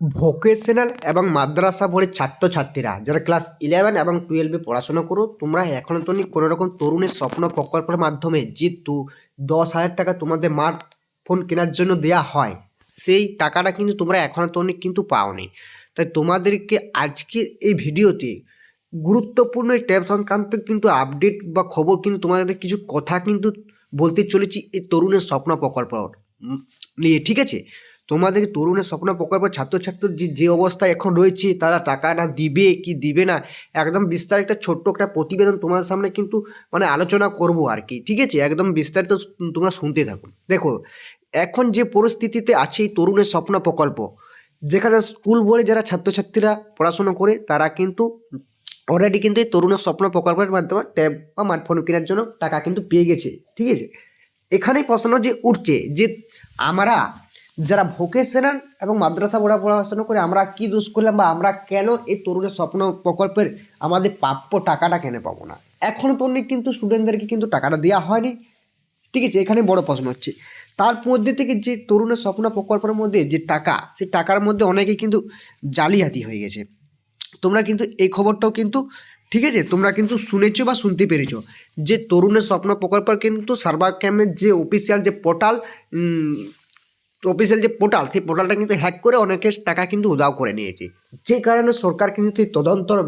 Vocational এবং মাদ্রাসা বোর্ডের ছাত্রছাত্রীরা, যারা ক্লাস ইলেভেন এবং টুয়েলভে পড়াশোনা করো, তোমরা এখনও তো কোনো রকম তরুণের স্বপ্ন প্রকল্পের মাধ্যমে যে তু দশ হাজার টাকা তোমাদের স্মার্ট ফোন কেনার জন্য দেওয়া হয়, সেই টাকাটা কিন্তু তোমরা এখনও তো কিন্তু পাওনি। তাই তোমাদেরকে আজকে এই ভিডিওতে গুরুত্বপূর্ণ ট্যাব সংক্রান্ত কিন্তু আপডেট বা খবর কিন্তু তোমাদের কিছু কথা কিন্তু বলতে চলেছি এই তরুণের স্বপ্ন প্রকল্প নিয়ে, ঠিক আছে? তোমাদের তরুণের স্বপ্ন প্রকল্প ছাত্রছাত্রীর যে যে অবস্থায় এখন রয়েছে, তারা টাকাটা দিবে, কি দিবে না, একদম বিস্তারিত ছোট্ট একটা প্রতিবেদন তোমার সামনে কিন্তু মানে আলোচনা করব আর কি, ঠিক আছে? একদম বিস্তারিত তোমরা শুনতে থাকো। দেখো, এখন যে পরিস্থিতিতে আছে এই তরুণের স্বপ্ন প্রকল্প, যেখানে স্কুল বোর্ডে যারা ছাত্রছাত্রীরা পড়াশোনা করে, তারা কিন্তু অলরেডি কিন্তু এই তরুণের স্বপ্ন প্রকল্পের মাধ্যমে ট্যাব বা স্মার্টফোন কেনার জন্য টাকা কিন্তু পেয়ে গেছে, ঠিক আছে? এখানেই প্রশ্ন যে উঠছে যে, আমরা যারা ভোকেশনাল এবং মাদ্রাসা পড়া পড়াশোনা করে আমরা কি দোষ করলাম বা আমরা কেন এই তরুণের স্বপ্ন প্রকল্পের আমাদের প্রাপ্য টাকাটা কেন পাবো না? এখনও তো কিন্তু স্টুডেন্টদেরকে কিন্তু টাকাটা দেওয়া হয়নি। ঠিক আছে, এখানে বড় প্রশ্ন হচ্ছে। তার মধ্যে থেকে যে তরুণের স্বপ্ন প্রকল্পের মধ্যে যে টাকা, সেই টাকার মধ্যে অনেকে কিন্তু জালিয়াতি হয়ে গেছে। তোমরা কিন্তু এই খবরটাও কিন্তু, ঠিক আছে, তোমরা কিন্তু শুনেছো বা শুনতে পেরেছ যে তরুণের স্বপ্ন প্রকল্প কিন্তু সার্ভার ক্যাম্পের যে অফিসিয়াল যে পোর্টাল অফিসিয়াল যে পোর্টাল সেই পোর্টালটা কিন্তু হ্যাক করে অনেকের টাকা কিন্তু উদাও করে নিয়েছে। যে কারণে সরকার কিন্তু এই তদন্তর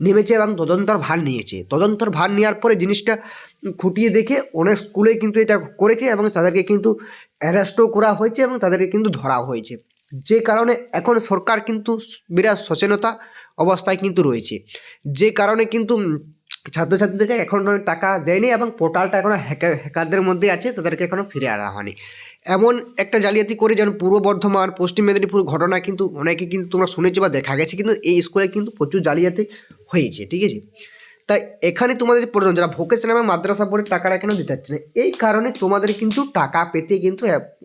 নেমেছে এবং তদন্তর ভার নিয়েছে। তদন্তর ভার নেওয়ার পরে জিনিসটা খুঁটিয়ে দেখে অনেক স্কুলে কিন্তু এটা করেছে এবং তাদেরকে কিন্তু অ্যারেস্টও করা হয়েছে এবং তাদেরকে কিন্তু ধরা হয়েছে। যে কারণে এখন সরকার কিন্তু বিরাট সচেতনতা অবস্থায় কিন্তু রয়েছে। যে কারণে কিন্তু ছাত্রছাত্রীদেরকে এখনও টাকা দেয়নি এবং পোর্টালটা এখনও হ্যাকার, হ্যাকারদের মধ্যে আছে, তাদেরকে এখনও ফিরে আনা হয়নি। এমন একটা জালিয়াতি করে যেন পূর্ব বর্ধমান, পশ্চিম মেদিনীপুর ঘটনা কিন্তু অনেকে কিন্তু তোমরা শুনেছো বা দেখা গেছে, কিন্তু এই স্কুলে কিন্তু প্রচুর জালিয়াতি হয়েছে, ঠিক আছে? তাই এখানে তোমাদের প্রয়োজন, যারা ভোকেশনাল এবং মাদ্রাসা বোর্ডের টাকাটা কেন দিতে হচ্ছে না। এই কারণে তোমাদের কিন্তু টাকা পেতে কিন্তু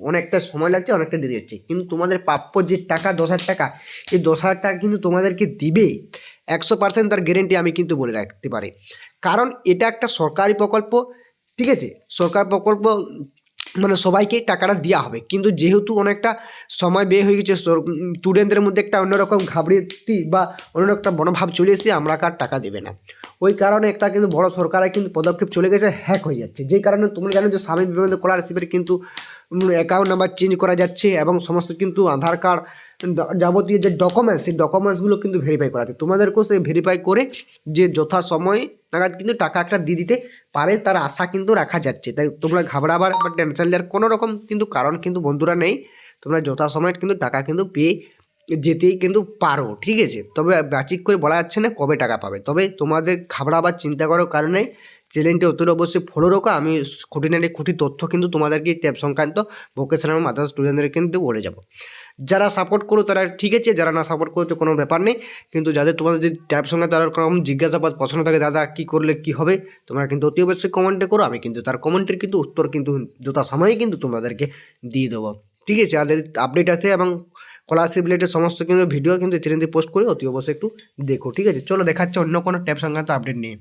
অনেকটা সময় লাগছে, অনেকটা দেরি হচ্ছে। কিন্তু তোমাদের প্রাপ্য যে টাকা, দশ হাজার টাকা, এই দশ হাজার টাকা কিন্তু তোমাদেরকে দিবে একশো পার্সেন্ট তার গ্যারেন্টি আমি কিন্তু বলে রাখতে পারি। কারণ এটা একটা সরকারি প্রকল্প, ঠিক আছে? সরকার প্রকল্প মানে সবাইকে টাকাটা দেওয়া হবে। কিন্তু যেহেতু অনেকটা সময় ব্যয় হয়ে গেছে স্টুডেন্টদের মধ্যে একটা অন্যরকম ঘাবড়িতি বা অন্য একটা মনোভাব চলে এসেছে, আমরা কার টাকা দেবে না। ওই কারণে একটা কিন্তু বড় সরকারের কিন্তু পদক্ষেপ চলে গেছে হ্যাক হয়ে যাচ্ছে। যেই কারণে তোমরা জানো যে স্বামী বিবেকানন্দ স্কলারশিপের কিন্তু অ্যাকাউন্ট নাম্বার চেঞ্জ করা যাচ্ছে এবং সমস্ত কিন্তু আধার কার্ড যাবতীয় যে ডকুমেন্টস সেই ডকুমেন্টসগুলো কিন্তু ভেরিফাই করা যাচ্ছে। তোমাদেরকেও সেই ভেরিফাই করে যে যথা সময় নাগাদ কিন্তু টাকা একটা দিয়ে দিতে পারে, তার আশা কিন্তু রাখা যাচ্ছে। তাই তোমরা ঘাবড়াবার বা টেনশন নেওয়ার কোনো রকম কিন্তু কারণ কিন্তু বন্ধুরা নেই। তোমরা যথাসময়ে কিন্তু টাকা কিন্তু পেয়ে যেতেই কিন্তু পারো, ঠিক আছে? তবে বাচিক করে বলা যাচ্ছে না কবে টাকা পাবে। তবে তোমাদের ঘাবড়াবার চিন্তা করার কারণে চ্যানেলটি অতটা অবশ্যই ফলো রাখো। আমি খুঁটি খুঁটিনাটি খুঁটি তথ্য কিন্তু তোমাদেরকে ট্যাব সংক্রান্ত ভোকেশনাল মাদ্রাসা স্টুডেন্টদের কিন্তু বলে যাব। যারা সাপোর্ট করো তারা ঠিক আছে, যারা না সাপোর্ট করো তো কোনো ব্যাপার নেই। কিন্তু যাদের তোমাদের যদি ট্যাব সঙ্গে তার কোনো জিজ্ঞাসাবাদ পছন্দ থাকে, দাদা, কী করলে কী হবে? তোমরা কিন্তু অতি অবশ্যই কমেন্টে করো। আমি কিন্তু তার কমেন্টের কিন্তু উত্তর কিন্তু যথা সময়ে কিন্তু তোমাদেরকে দিয়ে দেবো। ঠিক আছে? আপডেট আছে এবং স্কলারশিপ রিলেটেড সমস্ত কিন্তু ভিডিও কিন্তু ইতিমধ্যে পোস্ট করে অতি অবশ্যই একটু দেখো, ঠিক আছে? চলো দেখাচ্ছে অন্য কোনো ট্যাব সংক্রান্ত আপডেট নিয়ে।